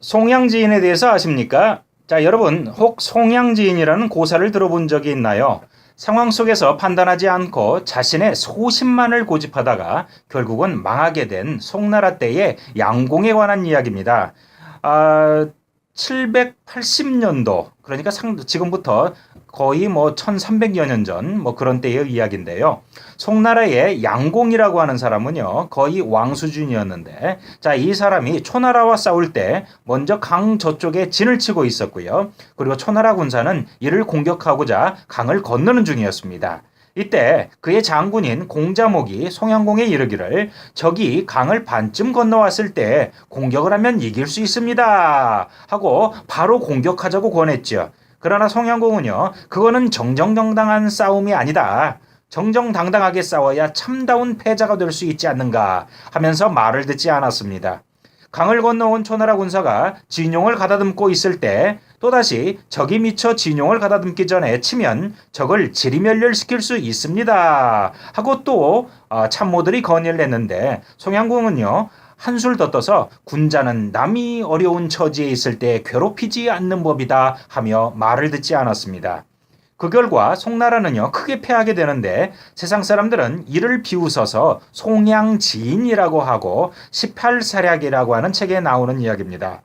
송양지인에 대해서 아십니까? 자, 여러분, 혹 송양지인이라는 고사를 들어본 적이 있나요? 상황 속에서 판단하지 않고 자신의 소신만을 고집하다가 결국은 망하게 된 송나라 때의 양공에 관한 이야기입니다. 아, 780년도, 그러니까 상, 지금부터 거의 뭐 1300여 년 전 뭐 그런 때의 이야기인데요. 송나라의 양공이라고 하는 사람은요, 거의 왕 수준이었는데, 자, 이 사람이 초나라와 싸울 때 먼저 강 저쪽에 진을 치고 있었고요. 그리고 초나라 군사는 이를 공격하고자 강을 건너는 중이었습니다. 이때 그의 장군인 공자목이 송양공에 이르기를 적이 강을 반쯤 건너왔을 때 공격을 하면 이길 수 있습니다. 하고 바로 공격하자고 권했죠. 그러나 송양공은요, 그거는 정정당당한 싸움이 아니다. 정정당당하게 싸워야 참다운 패자가 될 수 있지 않는가 하면서 말을 듣지 않았습니다. 강을 건너온 초나라 군사가 진용을 가다듬고 있을 때 또다시 적이 미쳐 진용을 가다듬기 전에 치면 적을 지리멸렬시킬 수 있습니다. 하고 또 어, 참모들이 건의를 했는데 송양공은요. 한술 더 떠서 군자는 남이 어려운 처지에 있을 때 괴롭히지 않는 법이다 하며 말을 듣지 않았습니다. 그 결과 송나라는요 크게 패하게 되는데 세상 사람들은 이를 비웃어서 송양지인이라고 하고 18사략이라고 하는 책에 나오는 이야기입니다.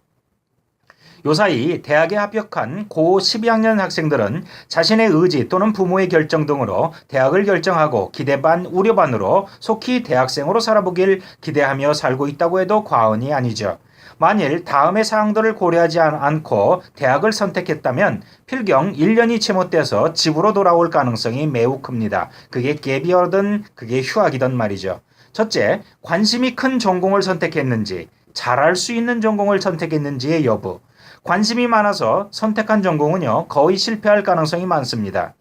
요 사이 대학에 합격한 고 12학년 학생들은 자신의 의지 또는 부모의 결정 등으로 대학을 결정하고 기대 반 우려 반으로 속히 대학생으로 살아보길 기대하며 살고 있다고 해도 과언이 아니죠. 만일 다음의 사항들을 고려하지 않고 대학을 선택했다면 필경 1년이 채 못 돼서 집으로 돌아올 가능성이 매우 큽니다. 그게 갭이든 그게 휴학이든 말이죠. 첫째, 관심이 큰 전공을 선택했는지, 잘할 수 있는 전공을 선택했는지의 여부. 관심이 많아서 선택한 전공은요, 거의 실패할 가능성이 많습니다.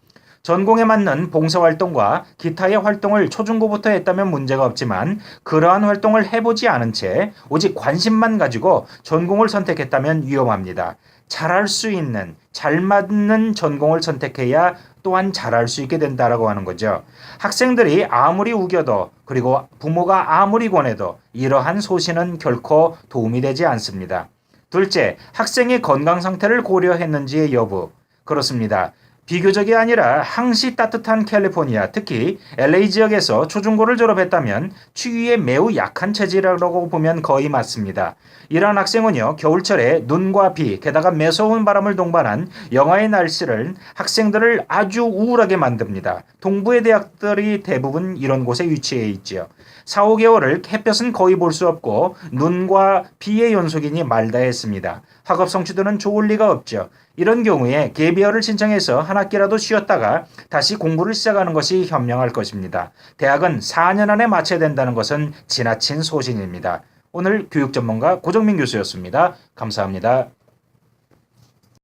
전공에 맞는 봉사활동과 기타의 활동을 초중고부터 했다면 문제가 없지만 그러한 활동을 해보지 않은 채 오직 관심만 가지고 전공을 선택했다면 위험합니다. 잘할 수 있는, 잘 맞는 전공을 선택해야 또한 잘할 수 있게 된다라고 하는 거죠. 학생들이 아무리 우겨도 그리고 부모가 아무리 권해도 이러한 소신은 결코 도움이 되지 않습니다. 둘째, 학생의 건강 상태를 고려했는지의 여부. 그렇습니다. 비교적이 아니라 항시 따뜻한 캘리포니아, 특히 LA 지역에서 초중고를 졸업했다면 추위에 매우 약한 체질이라고 보면 거의 맞습니다. 이러한 학생은요, 겨울철에 눈과 비, 게다가 매서운 바람을 동반한 영하의 날씨를 학생들을 아주 우울하게 만듭니다. 동부의 대학들이 대부분 이런 곳에 위치해 있지요. 4, 5개월을 햇볕은 거의 볼 수 없고 눈과 비의 연속이니 말다 했습니다. 학업 성취도는 좋을 리가 없죠. 이런 경우에 개비어를 신청해서 한 학기라도 쉬었다가 다시 공부를 시작하는 것이 현명할 것입니다. 대학은 4년 안에 마쳐야 된다는 것은 지나친 소신입니다. 오늘 교육 전문가 고정민 교수였습니다. 감사합니다.